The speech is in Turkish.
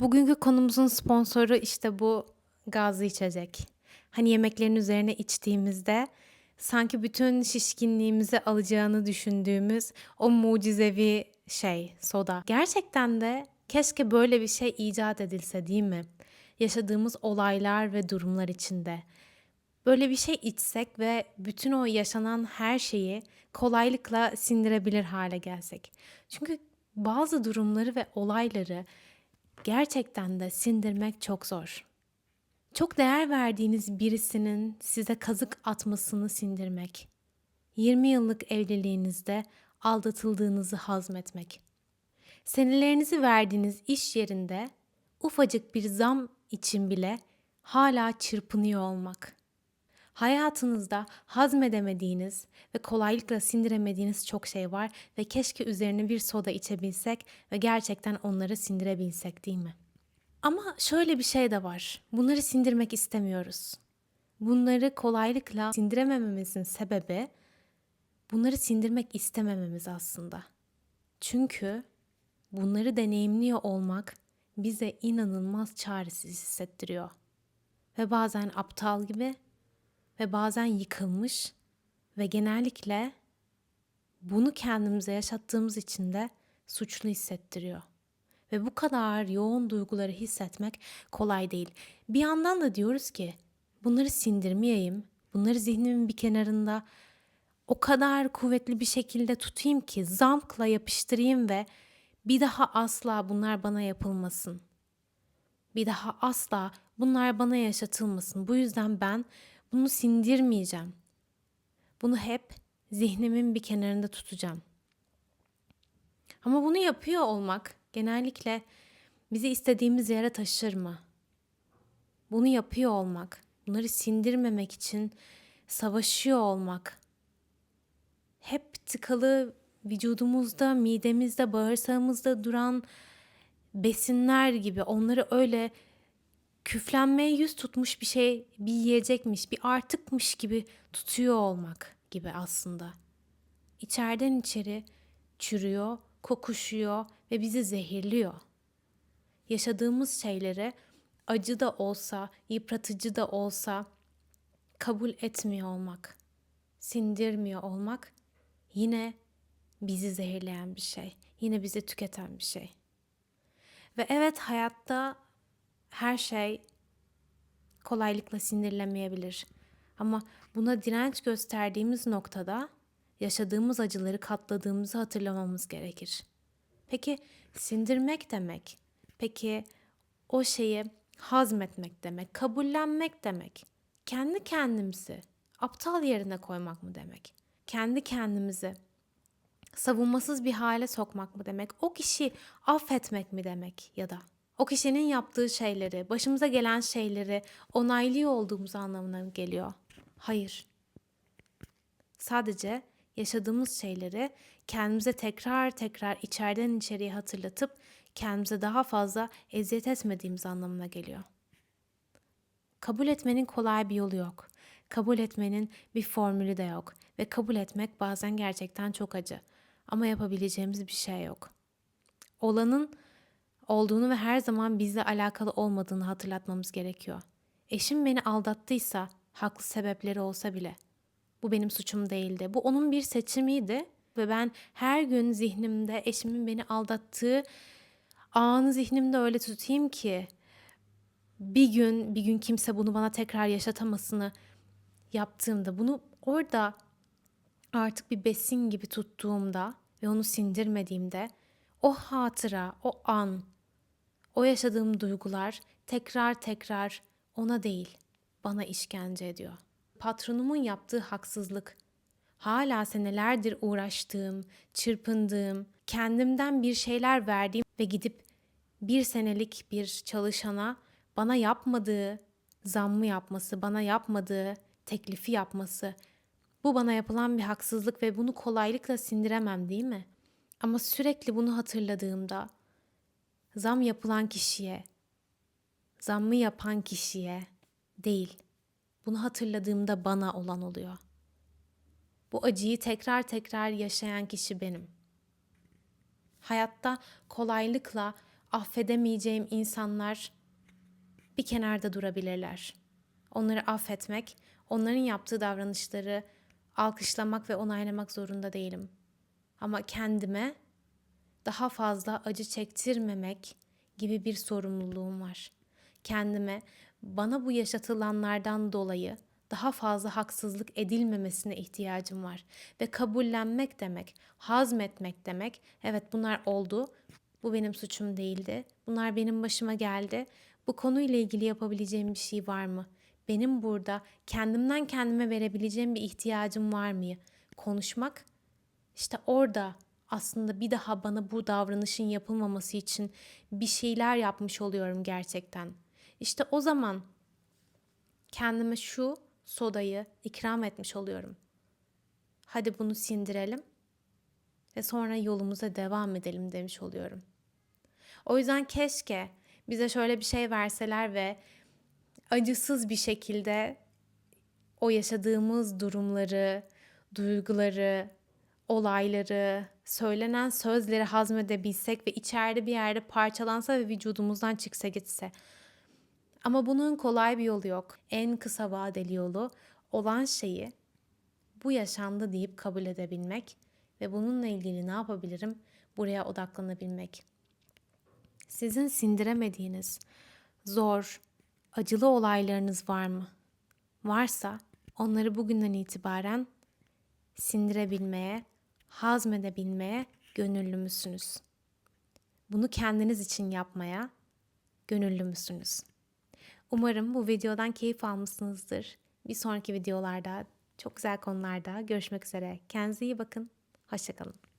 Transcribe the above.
Bugünkü konumuzun sponsoru işte bu gazlı içecek. Hani yemeklerin üzerine içtiğimizde sanki bütün şişkinliğimizi alacağını düşündüğümüz o mucizevi şey, soda. Gerçekten de keşke böyle bir şey icat edilse değil mi? Yaşadığımız olaylar ve durumlar içinde. Böyle bir şey içsek ve bütün o yaşanan her şeyi kolaylıkla sindirebilir hale gelsek. Çünkü bazı durumları ve olayları gerçekten de sindirmek çok zor. Çok değer verdiğiniz birisinin size kazık atmasını sindirmek. 20 yıllık evliliğinizde aldatıldığınızı hazmetmek. Senelerinizi verdiğiniz iş yerinde ufacık bir zam için bile hala çırpınıyor olmak. Hayatınızda hazmedemediğiniz ve kolaylıkla sindiremediğiniz çok şey var ve keşke üzerine bir soda içebilsek ve gerçekten onları sindirebilsek değil mi? Ama şöyle bir şey de var. Bunları sindirmek istemiyoruz. Bunları kolaylıkla sindiremememizin sebebi bunları sindirmek istemememiz aslında. Çünkü bunları deneyimliyor olmak bize inanılmaz çaresiz hissettiriyor. Ve bazen aptal gibi ve bazen yıkılmış ve genellikle bunu kendimize yaşattığımız için de suçlu hissettiriyor. Ve bu kadar yoğun duyguları hissetmek kolay değil. Bir yandan da diyoruz ki bunları sindirmeyeyim, bunları zihnimin bir kenarında o kadar kuvvetli bir şekilde tutayım ki zamkla yapıştırayım ve bir daha asla bunlar bana yapılmasın. Bir daha asla bunlar bana yaşatılmasın. Bu yüzden ben bunu sindirmeyeceğim. Bunu hep zihnimin bir kenarında tutacağım. Ama bunu yapıyor olmak genellikle bizi istediğimiz yere taşır mı? Bunu yapıyor olmak, bunları sindirmemek için savaşıyor olmak, hep tıkalı vücudumuzda, midemizde, bağırsağımızda duran besinler gibi onları öyle küflenmeye yüz tutmuş bir şey, bir yiyecekmiş, bir artıkmış gibi tutuyor olmak gibi aslında. İçeriden içeri çürüyor, kokuşuyor ve bizi zehirliyor. Yaşadığımız şeyleri acı da olsa, yıpratıcı da olsa kabul etmiyor olmak, sindirmiyor olmak yine bizi zehirleyen bir şey, yine bizi tüketen bir şey. Ve evet hayatta her şey kolaylıkla sindirilemeyebilir. Ama buna direnç gösterdiğimiz noktada yaşadığımız acıları katladığımızı hatırlamamız gerekir. Peki sindirmek demek, peki o şeyi hazmetmek demek, kabullenmek demek, kendi kendimizi aptal yerine koymak mı demek? Kendi kendimizi savunmasız bir hale sokmak mı demek? O kişi affetmek mi demek ya da o kişinin yaptığı şeyleri, başımıza gelen şeyleri onaylıyor olduğumuz anlamına geliyor. Hayır. Sadece yaşadığımız şeyleri kendimize tekrar tekrar içeriden içeriye hatırlatıp kendimize daha fazla eziyet etmediğimiz anlamına geliyor. Kabul etmenin kolay bir yolu yok. Kabul etmenin bir formülü de yok ve kabul etmek bazen gerçekten çok acı ama yapabileceğimiz bir şey yok. Olanın olduğunu ve her zaman bizle alakalı olmadığını hatırlatmamız gerekiyor. Eşim beni aldattıysa, haklı sebepleri olsa bile bu benim suçum değildi. Bu onun bir seçimiydi ve ben her gün zihnimde eşimin beni aldattığı anı zihnimde öyle tutayım ki bir gün bir gün kimse bunu bana tekrar yaşatamasını yaptığımda bunu orada artık bir besin gibi tuttuğumda ve onu sindirmediğimde o hatıra, o an, o yaşadığım duygular tekrar tekrar ona değil, bana işkence ediyor. Patronumun yaptığı haksızlık, hala senelerdir uğraştığım, çırpındığım, kendimden bir şeyler verdiğim ve gidip bir senelik bir çalışana bana yapmadığı zammı yapması, bana yapmadığı teklifi yapması, bu bana yapılan bir haksızlık ve bunu kolaylıkla sindiremem değil mi? Ama sürekli bunu hatırladığımda zam yapılan kişiye, zammı yapan kişiye değil. Bunu hatırladığımda bana olan oluyor. Bu acıyı tekrar tekrar yaşayan kişi benim. Hayatta kolaylıkla affedemeyeceğim insanlar bir kenarda durabilirler. Onları affetmek, onların yaptığı davranışları alkışlamak ve onaylamak zorunda değilim. Ama kendime daha fazla acı çektirmemek gibi bir sorumluluğum var. Kendime bana bu yaşatılanlardan dolayı daha fazla haksızlık edilmemesine ihtiyacım var ve kabullenmek demek, hazmetmek demek. Evet bunlar oldu. Bu benim suçum değildi. Bunlar benim başıma geldi. Bu konuyla ilgili yapabileceğim bir şey var mı? Benim burada kendimden kendime verebileceğim bir ihtiyacım var mı? Konuşmak işte orada aslında bir daha bana bu davranışın yapılmaması için bir şeyler yapmış oluyorum gerçekten. İşte o zaman kendime şu sodayı ikram etmiş oluyorum. Hadi bunu sindirelim ve sonra yolumuza devam edelim demiş oluyorum. O yüzden keşke bize şöyle bir şey verseler ve acısız bir şekilde o yaşadığımız durumları, duyguları, olayları, söylenen sözleri hazmedebilsek ve içeride bir yerde parçalansa ve vücudumuzdan çıksa gitse. Ama bunun kolay bir yolu yok. En kısa vadeli yolu olan şeyi bu yaşandı deyip kabul edebilmek ve bununla ilgili ne yapabilirim? Buraya odaklanabilmek. Sizin sindiremediğiniz zor, acılı olaylarınız var mı? Varsa onları bugünden itibaren sindirebilmeye, hazmedebilmeye gönüllü müsünüz? Bunu kendiniz için yapmaya gönüllü müsünüz? Umarım bu videodan keyif almışsınızdır. Bir sonraki videolarda çok güzel konularda görüşmek üzere. Kendinize iyi bakın. Hoşçakalın.